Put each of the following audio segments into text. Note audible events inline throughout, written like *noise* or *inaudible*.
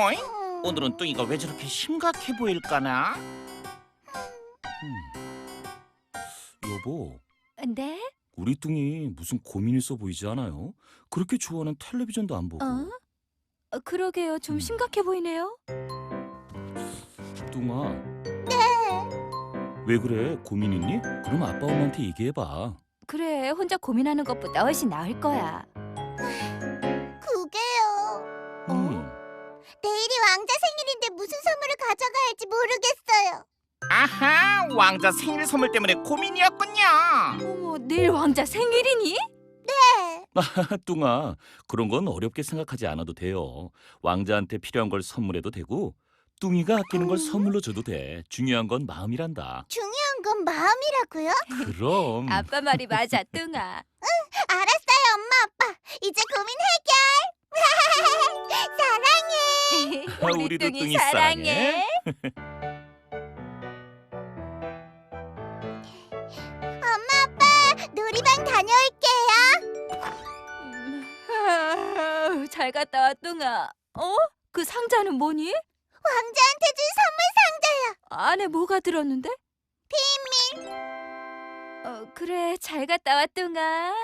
어이? 오늘은 뚱이가 왜 저렇게 심각해 보일까나? 음. 여보, 네? 우리 뚱이 무슨 고민 있어 보이지 않아요? 그렇게 좋아하는 텔레비전도 안 보고. 어? 어, 그러게요. 좀 음. 심각해 보이네요. 뚱아. 네. 왜 그래? 고민 있니? 그럼 아빠 엄마한테 얘기해봐. 그래, 혼자 고민하는 것보다 훨씬 나을 거야. 할지 모르겠어요. 아하, 왕자 생일 선물 때문에 고민이었군요. 어머, 내일 왕자 생일이니? 네. *laughs* 뚱아, 그런 건 어렵게 생각하지 않아도 돼요. 왕자한테 필요한 걸 선물해도 되고, 뚱이가 아끼는 걸 음. 선물로 줘도 돼. 중요한 건 마음이란다. 중요한 건 마음이라고요? 그럼. *laughs* 아빠 말이 맞아, 뚱아. 알았어요, 엄마 아빠. 이제 고민 해결. *laughs* 사랑해. 우리도 뚱이 사랑해. 엄마 아빠 놀이방 다녀올게요. 음, 아우, 잘 갔다 와, 뚱아. 어? 그 상자는 뭐니? 왕자한테 준 선물 상자요. 안에 뭐가 들었는데? 비밀. 어, 그래, 잘 갔다 와, 뚱아.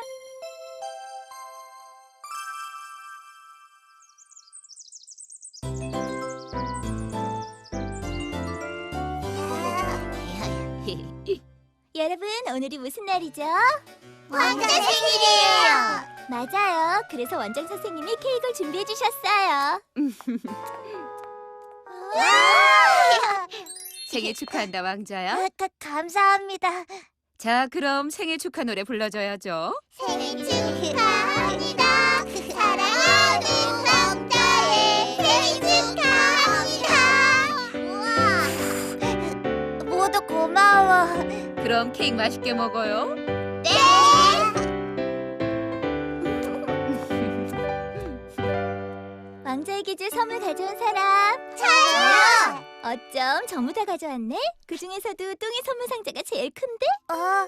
여러분 오늘이 무슨 날이죠? 왕자 생일이에요. 맞아요. 그래서 원장 선생님이 케이크를 준비해 주셨어요. *laughs* *laughs* 생일 축하한다 왕자야. 아, 가, 감사합니다. 자, 그럼 생일 축하 노래 불러줘야죠. 생일 축하 그럼 케이크 맛있게 먹어요. 네. *laughs* 왕자에게 줄 선물 가져온 사람 저요. 어쩜 전부 다 가져왔네? 그 중에서도 뚱이 선물 상자가 제일 큰데? 어.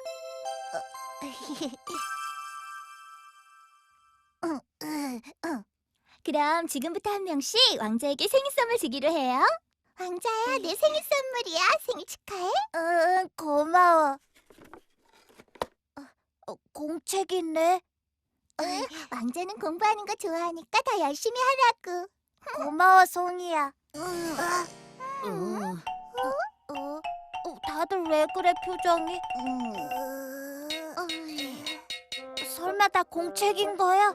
*laughs* 그럼 지금부터 한 명씩 왕자에게 생일 선물 주기로 해요. 왕자야, 내 생일 선물이야. 생일 축하해. 응, 고마워. 어, 공책 있네. 왕자는 공부하는 거 좋아하니까 더 열심히 하라고. 고마워, 송이야. 어, 어, 다들 왜 그래, 표정이? 설마 다 공책인 거야?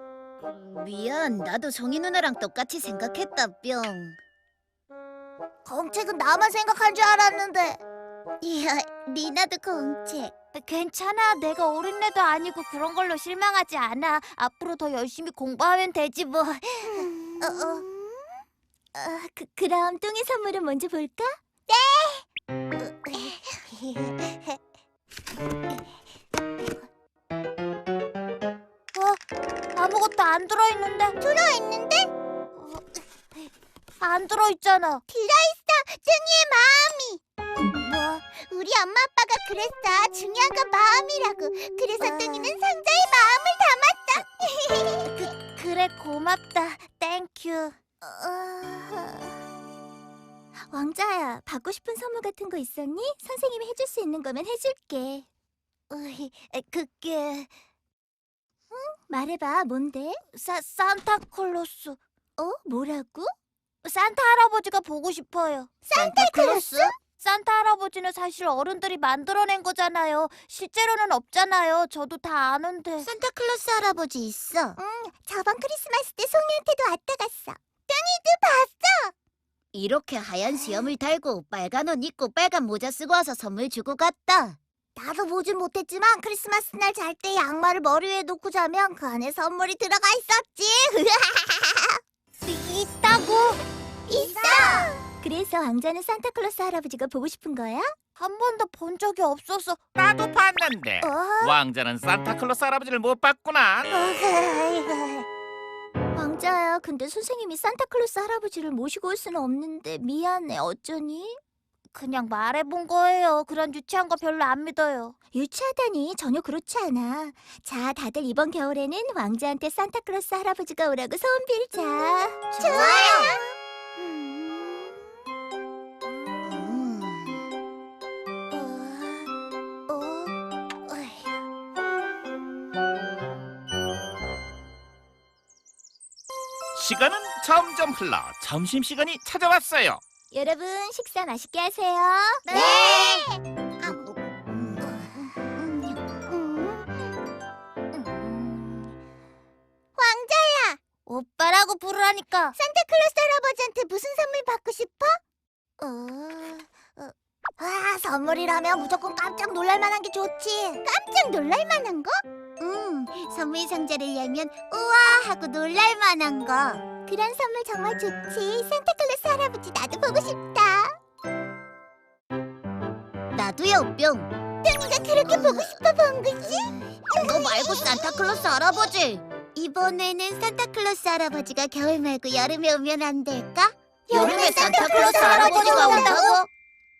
미안, 나도 성희 누나랑 똑같이 생각했다, 뿅. 공책은 나만 생각한 줄 알았는데. 이야, 리나도 공책. 괜찮아. 내가 어린 애도 아니고 그런 걸로 실망하지 않아. 앞으로 더 열심히 공부하면 되지 뭐. 어, 어. 어, 그, 그럼 뚱이 선물은 먼저 볼까? 네. *laughs* 어? 아무것도 안 들어있는데? 들어있는데? 안 들어있잖아. 들어있어. 뚱이의 마음이. 뭐? 우리 엄마 아빠가 그랬어. 중요한 건 마음이라고. 그래서 뚱이는 상자에 마음을 담았어. *laughs* 그, 그래 고맙다. 땡큐. 왕자야, 받고 싶은 선물 같은 거 있었니? 선생님이 해줄 수 있는 거면 해줄게. 으이, 그게... 응? 말해봐, 뭔데? 사, 산타클로스. 어? 뭐라고? 산타 할아버지가 보고 싶어요. 산타클로스? 산타 할아버지는 사실 어른들이 만들어낸 거잖아요. 실제로는 없잖아요. 저도 다 아는데. 산타클로스 할아버지 있어. 응, 저번 크리스마스 때 송이한테도 왔다 갔어. 뚱이도 봤어. 이렇게 하얀 수염을 달고 빨간 옷 입고 빨간 모자 쓰고 와서 선물 주고 갔다. 나도 보진 못했지만 크리스마스 날 잘 때 양말을 머리 위에 놓고 자면 그 안에 선물이 들어가 있었지. *laughs* 있다고? 있어. 그래서 왕자는 산타클로스 할아버지가 보고 싶은 거야? 한 번도 본 적이 없어서. 나도 봤는데 어? 왕자는 산타클로스 할아버지를 못 봤구나. *laughs* 왕자야, 근데 선생님이 산타클로스 할아버지를 모시고 올 수는 없는데 미안해. 어쩌니? 그냥 말해본 거예요. 그런 유치한 거 별로 안 믿어요. 유치하다니 전혀 그렇지 않아. 자, 다들 이번 겨울에는 왕자한테 산타클로스 할아버지가 오라고 소원 빌자. 좋아요. 음. 어, 어, 어이. 시간은 점점 흘러 점심시간이 찾아왔어요. 여러분 식사 맛있게 하세요. 네. 왕자야, 오빠라고 부르라니까. 산타클로스 할아버지한테 무슨 선물 받고 싶어? 어, 어, 아, 선물이라면 무조건 깜짝 놀랄 만한 게 좋지. 깜짝 놀랄 만한 거? 응, 선물 상자를 열면 우와 하고 놀랄 만한 거. 그런 선물 정말 좋지. 산타클로스 할아버지 나도 보고 싶다. 나도요, 뿅. 뿅이가 그렇게 보고 싶어 본 거지? 너 말고 산타클로스 할아버지. 이번에는 산타클로스 할아버지가 겨울 말고 여름에 오면 안 될까? 여름에 산타클로스 할아버지가 온다고?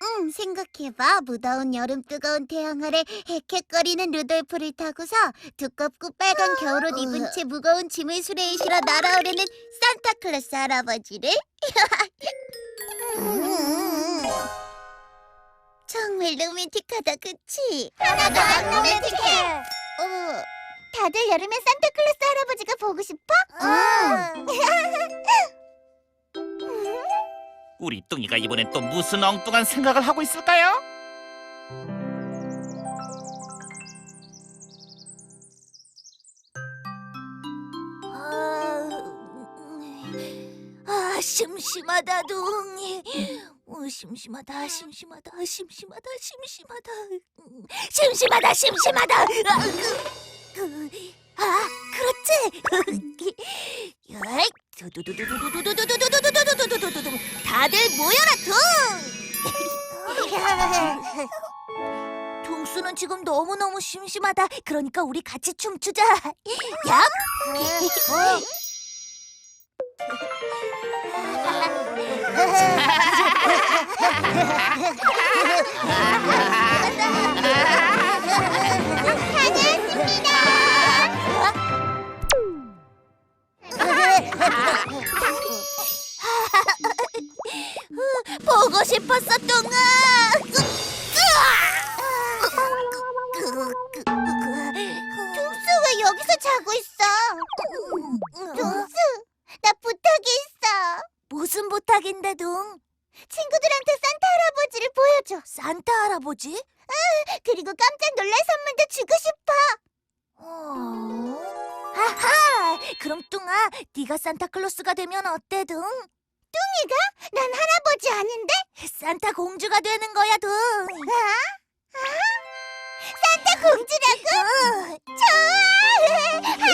응, 생각해봐. 무더운 여름 뜨거운 태양 아래 헥헥거리는 루돌프를 타고서 두껍고 빨간 겨울옷 입은 채 무거운 짐을 수레에 실어 날아오르는 산타클로스 할아버지를? *laughs* 정말 로맨틱하다, 그치? 하나도 안 로맨틱해! 어, 다들 여름에 산타클로스 할아버지가 보고 싶어? 응! *laughs* 우리 뚱이가 이번엔 또 무슨 엉뚱한 생각을 하고 있을까요? 아, 심심하다, 둥이. 어, 심심하다, 심심하다, 심심하다, 심심하다. 음, 심심하다, 심심하다. 아, 그, 그, 아 그렇지. *laughs* 야이, 두두두두두두두두두두두두두두두두두두두. 다들 모여라, 둥. 둥수는 지금 너무너무 심심하다. 그러니까 우리 같이 춤추자. 얌! 보고 싶었어, 뚱아. 뚱수 왜 여기서 자고 있어? 뚱수, 나 부탁이 있어. 무슨 부탁인데, 둥? 친구들한테 산타 할아버지를 보여줘. 산타 할아버지? 응, 그리고 깜짝 놀랄 선물도 주고 싶어. 네가 산타클로스가 되면 어때, 둥? 뚱이가? 난 할아버지 아닌데? 산타 공주가 되는 거야, 둥. 아? 아? 산타 공주라고? 좋아! 할래,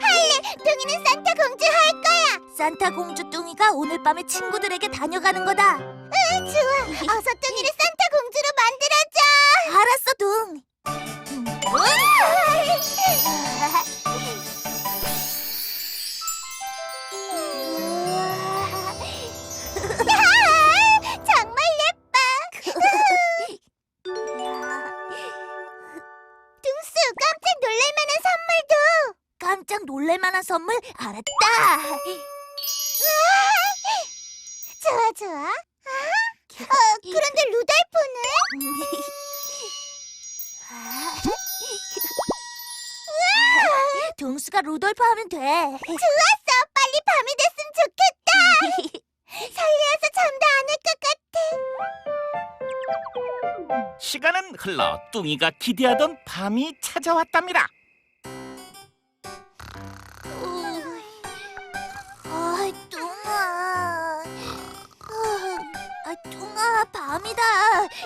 할래. 뚱이는 산타 공주 할 거야. 산타 공주 뚱이가 오늘 밤에 친구들에게 다녀가는 거다. 응, 좋아. 어서 뚱이를 산타 공주로 만들어줘. 알았어, 둥. 알았다. 좋아 좋아. 어, 그런데 루돌프는? 둥수가 루돌프 하면 돼. 좋았어. 빨리 밤이 됐으면 좋겠다. 설레어서 잠도 안 올 것 같아. 시간은 흘러 뚱이가 기대하던 밤이 찾아왔답니다.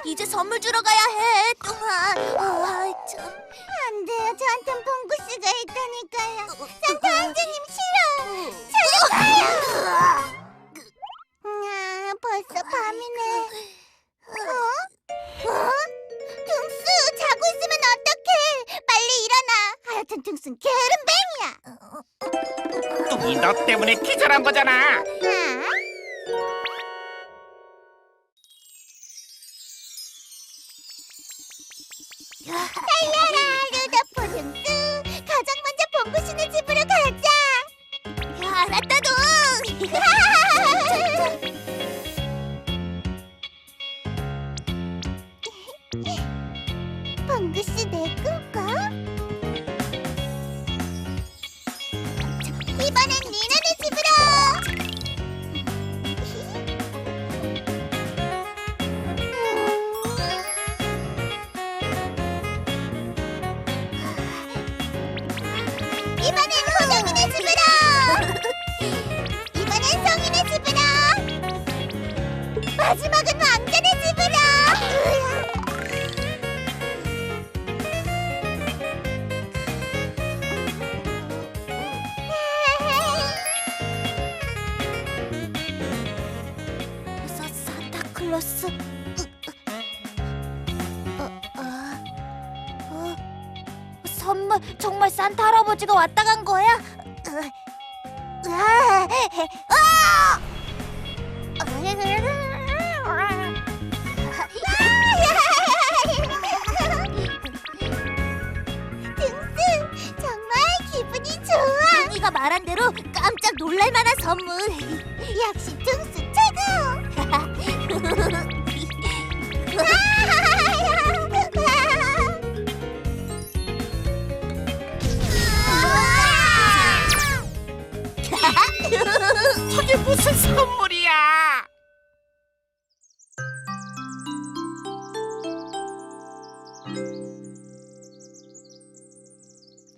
이제 선물 주러 가야 해, 뚱아. 아, 참. 안 돼요. 저한텐 봉구 씨가 있다니까요. 산타 왕자님 싫어. 저리 가요. 아, 벌써 밤이네. 어? 어? 둥수, 자고 있으면 어떡해. 빨리 일어나. 하여튼 둥수는 게으름뱅이야. 뚱이 너 때문에 기절한 거잖아. 산타클로스. 어, 선물 정말 산타 할아버지가 왔다 간 거야? 둥둥 정말 기분이 좋아. 둥이가 말한 대로 깜짝 놀랄만한 선물. *laughs* 역시 둥 저게 무슨 선물이야?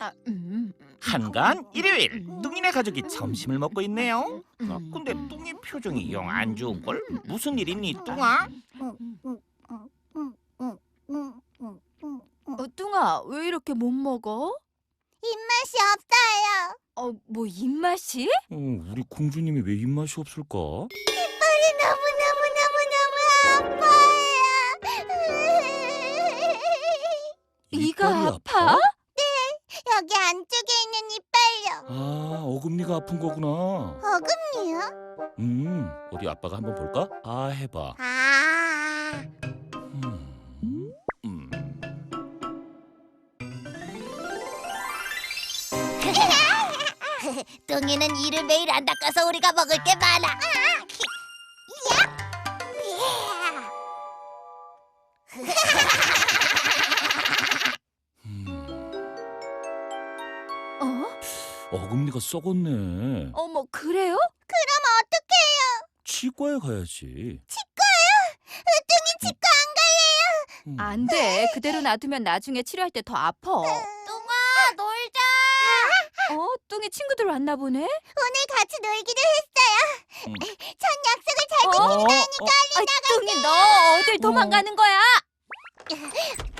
아, 음. 한간 일요일 뚱이네 가족이 점심을 먹고 있네요. 음. 어, 근데 뚱이 표정이 영 안 좋은 걸? 무슨 일 있니, 뚱아? 어, 뚱아, 왜 이렇게 못 먹어? 입맛이 없어요. 어, 뭐 입맛이? 어, 우리 공주님이 왜 입맛이 없을까? 이빨이 너무 너무 너무 너무 아파요. 이가 아파? 여기 안쪽에 있는 이빨요. 아, 어금니가 아픈 거구나. 어금니요? 음, 어디 아빠가 한번 볼까? 아, 해봐. 아. 음, 음. *laughs* 뚱이는 이를 매일 안 닦아서 우리가 먹을 게 많아. 야! 음. 어? 어금니가 썩었네. 어머, 그래요? 그럼 어떡해요? 치과에 가야지. 뚱이 치과 음. 안 돼. 그대로 놔두면 나중에 치료할 때 더 아파. 어. 뚱이 친구들 왔나 보네? 오늘 같이 놀기로 했어요. 음. *laughs* 전 약속을 잘 어? 어, 어, 아, 뚱이 너 어딜 도망가는 거야? *laughs*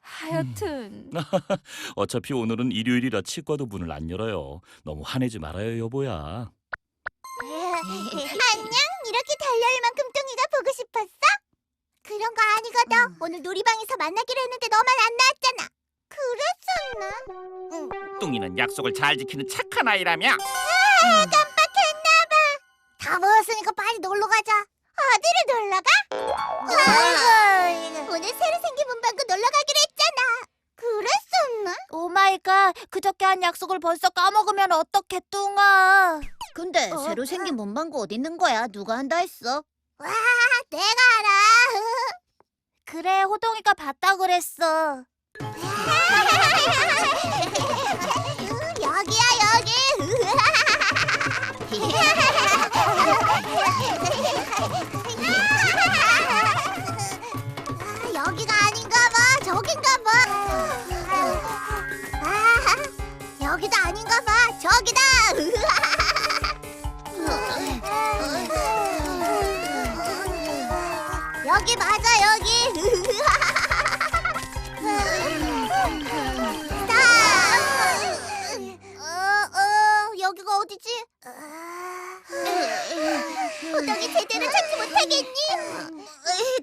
하여튼 *laughs* 어차피 오늘은 일요일이라 치과도 문을 안 열어요. 너무 화내지 말아요, 여보야. 안녕. 이렇게 달려올 만큼 뚱이가 보고 싶었어? 그런 거 아니거든. 오늘 놀이방에서 만나기로 했는데 너만 안 나왔잖아. 그랬었나? 뚱이는 약속을 잘 지키는 착한 아이라며. 아, 깜빡했나봐. 다 모였으니까 빨리 놀러 가자. 어디로 놀러 가? 오늘 새로 생긴 문방구 놀러 가기로 했잖아. 그랬었나? 오마이갓, 그저께 한 약속을 벌써 까먹으면 어떡해, 뚱아. 근데 어? 새로 생긴 문방구 어디 있는 거야? 누가 한다 했어? 와, 내가 알아. *laughs* 그래, 호동이가 봤다 그랬어. 여기야, 여기. 아, 여기가 아닌가 봐. 저긴가 봐. 하겠니?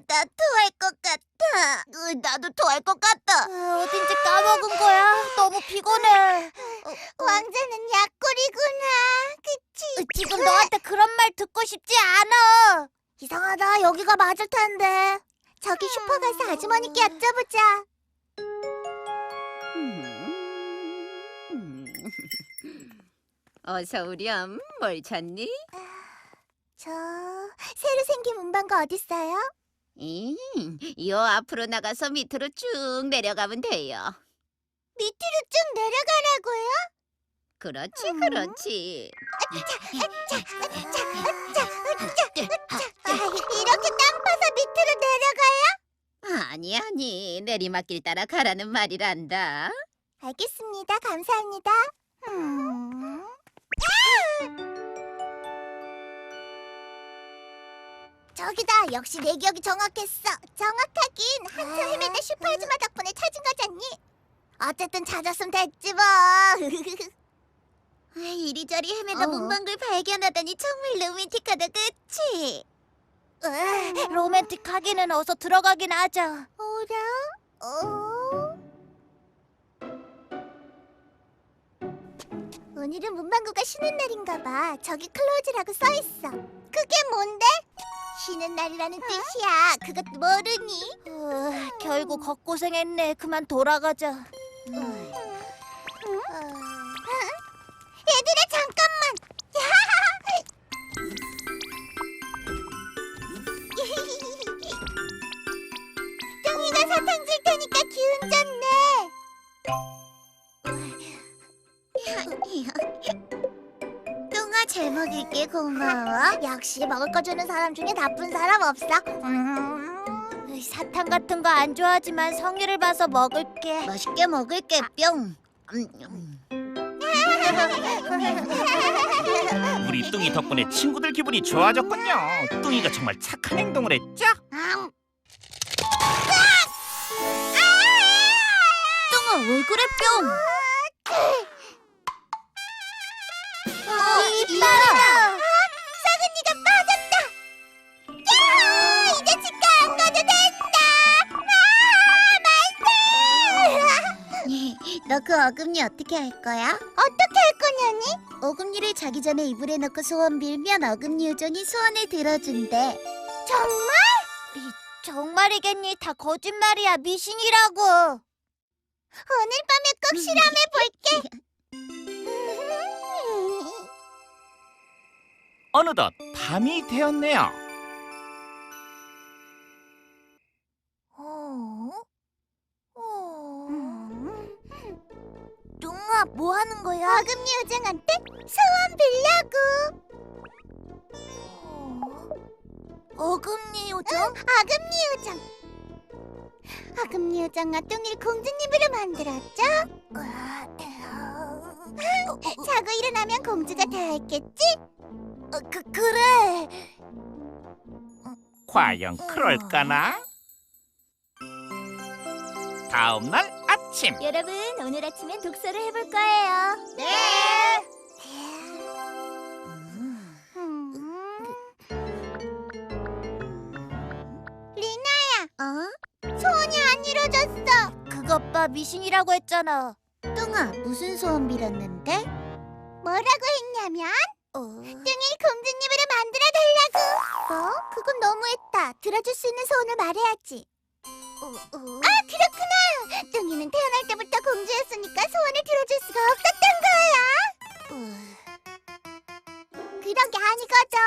나 토할 것 같아. 나도 토할 것 같다. 어딘지 까먹은 거야. 너무 피곤해. 왕자는 약골이구나. 그치? 지금 너한테 그런 말 듣고 싶지 않아. 이상하다. 여기가 맞을 텐데. 저기 슈퍼 가서 아주머니께 여쭤보자. 어서 오렴. 뭘 찾니? 저 새로 생긴 문방구 어딨어요? 음, 요 앞으로 나가서 밑으로 쭉 내려가면 돼요. 밑으로 쭉 내려가라고요? 그렇지, 음. 그렇지. 아, 이렇게 땅 파서 밑으로 내려가요? 아니, 아니. 내리막길 따라 가라는 말이란다. 알겠습니다. 감사합니다. 음. 저기다. 역시 내 기억이 정확했어. 정확하긴 한참 헤매다 슈퍼 아줌마 덕분에 찾은 거잖니. 어쨌든 찾았으면 됐지 뭐. *laughs* 아, 이리저리 헤매다 어. 문방글 발견하다니 정말 로맨틱하다, 그치? 으, 로맨틱하기는 어서 들어가긴 하자. 어라? 어? 오늘은 문방구가 쉬는 날인가 봐. 저기 클로즈라고 써 있어. 그게 뭔데? 쉬는 날이라는 뜻이야. 그것도 모르니? 결국 겉고생했네. 그만 돌아가자. 얘들아 고마워. 역시 먹을 거 주는 사람 중에 나쁜 사람 없어. 음. 사탕 같은 거 안 좋아하지만 성의를 봐서 먹을게. 맛있게 먹을게, 뿅. 음, 음. *laughs* 우리 뚱이 덕분에 친구들 기분이 좋아졌군요. 뚱이가 정말 착한 행동을 했죠? 뚱아, 왜 그래, 뿅? 그 어금니 어떻게 할 거야? 어떻게 할 거냐니? 어금니를 자기 전에 이불에 넣고 소원 빌면 어금니 요정이 소원을 들어준대. 정말? 이, 정말이겠니? 다 거짓말이야, 미신이라고! 오늘 밤에 꼭 실험해 볼게! *laughs* 어느덧 밤이 되었네요. 뭐 하는 거야? 어금니 요정한테 소원 빌려고. 어금니 요정? 어금니 요정. 어금니 요정아 뚱이를 공주님으로 만들었죠? 자고 일어나면 공주가 되었겠지? 어, 그, 그래. 과연 그럴까나? 다음 날 아침 여러분, 오늘 아침엔 독서를 해볼 거예요. 네. 리나야, 어? 소원이 안 이루어졌어. 그것 봐, 미신이라고 했잖아. 뚱아, 무슨 소원 빌었는데? 뭐라고 했냐면? 뚱이 공주님으로 만들어 달라고. 뭐? 그건 너무했다. 들어줄 수 있는 소원을 말해야지. 아, 그렇구나. 뚱이는 태어날 때부터 공주였으니까 소원을 들어줄 수가 없었던 거야. 그런 게 아니거든.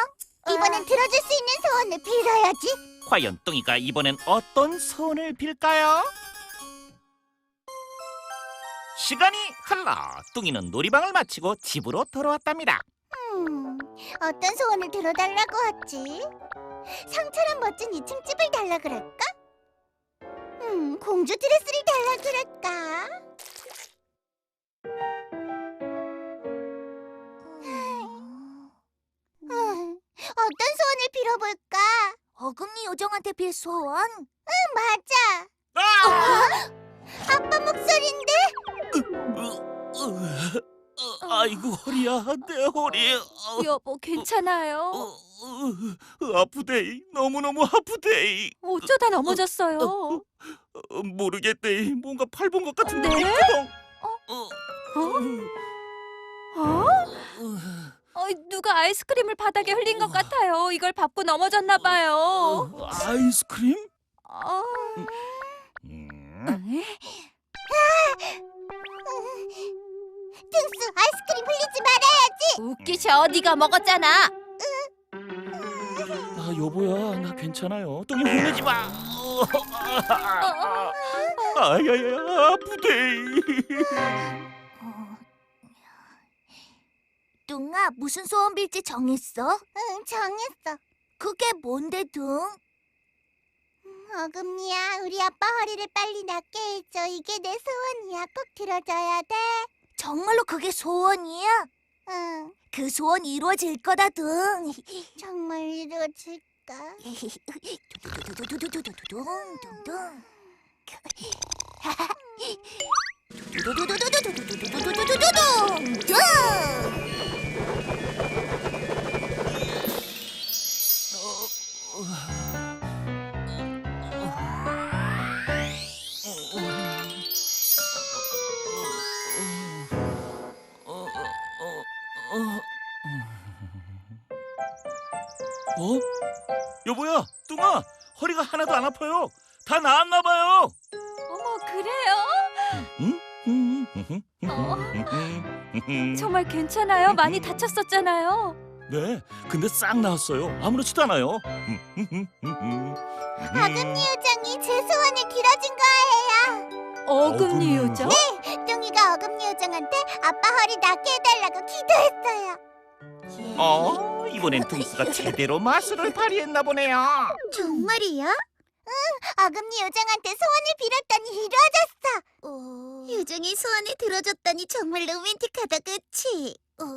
이번엔 들어줄 수 있는 소원을 빌어야지. 과연 뚱이가 이번엔 어떤 소원을 빌까요? 시간이 흘러 뚱이는 놀이방을 마치고 집으로 돌아왔답니다. 음, 어떤 소원을 들어달라고 하지? 상처럼 멋진 2층 집을 달라 그럴까? 음, 공주 드레스를 달라 그럴까? 음, 어떤 소원을 빌어볼까? 어금니 요정한테 빌 소원? 응, 맞아. 아! 아빠 목소리인데? 어, 아이고 허리야, 내 허리. 어, 여보, 괜찮아요? 어, 어, 아프데이, 너무 너무 아프데이. 어쩌다 넘어졌어요? 어, 모르겠데이, 뭔가 팔 본 것 같은데. 네? 삐끄덩. 어? 어, 어? 어, 어, 누가 아이스크림을 바닥에 흘린 것 같아요. 이걸 밟고 넘어졌나 봐요. 어, 아이스크림? 어... 음, 등수 아이스크림 흘리지 말아야지. 웃기셔. 네가 먹었잖아. 아 여보야, 나 괜찮아요. 똥이 혼내지 마. 어, 아야야, 아프데이. 뚱아, 무슨 소원 빌지 정했어? 응, 정했어. 그게 뭔데, 뚱? 어금니야, 우리 아빠 허리를 빨리 낫게 해줘. 이게 내 소원이야. 꼭 들어줘야 돼. 정말로 그게 소원이야? 응. 그 소원 이루어질 거다, 뚱. *laughs* 정말 이루어질까? 해볼까? 두두두두두두두두둥둥둥. 두두두두두두두두두두두두둥둥. 어? 여보야, 뚱아, 허리가 하나도 안 아파요. 다 나았나 봐요. 어머, 그래요? 정말 괜찮아요? 많이 다쳤었잖아요. 네, 근데 싹 나았어요. 아무렇지도 않아요. 아금니 요정이 제 소원을 들어준 거예요. 어금니 요정? 뚱이가 어금니 요정한테 아빠 허리 낫게 해달라고 기도했어요. 어, 이번엔 뚱스가 제대로 마술을 발휘했나 보네요. 정말이야? 응, 어금니 요정한테 소원을 빌었더니 이루어졌어. 어... 요정이 소원을 들어줬다니 정말 로맨틱하다, 그치? 어... 어...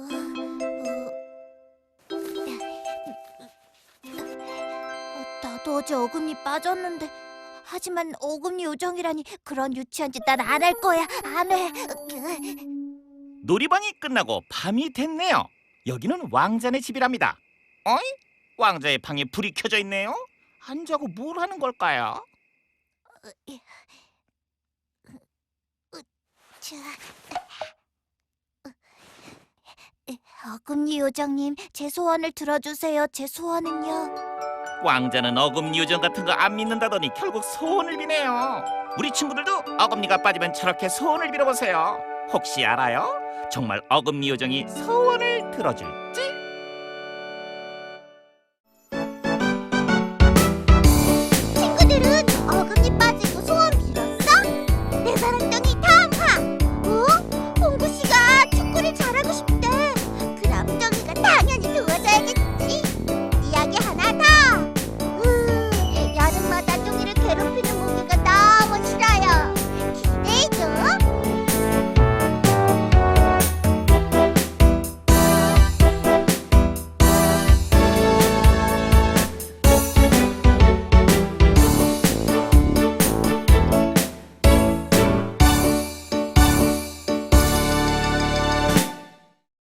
나도 어제 어금니 빠졌는데 하지만 어금니 요정이라니 그런 유치한 짓 난 안 할 거야 안 해. 놀이방이 끝나고 밤이 됐네요. 여기는 왕자네 집이랍니다. 어이? 왕자의 방에 불이 켜져 있네요. 안 자고 뭘 하는 걸까요? 자, 어금니 요정님 제 소원을 들어주세요. 제 소원은요. 왕자는 어금니 요정 같은 거 안 믿는다더니 결국 소원을 비네요. 우리 친구들도 어금니가 빠지면 저렇게 소원을 빌어보세요. 혹시 알아요? 정말 어금니 요정이 소원을 들어줄지?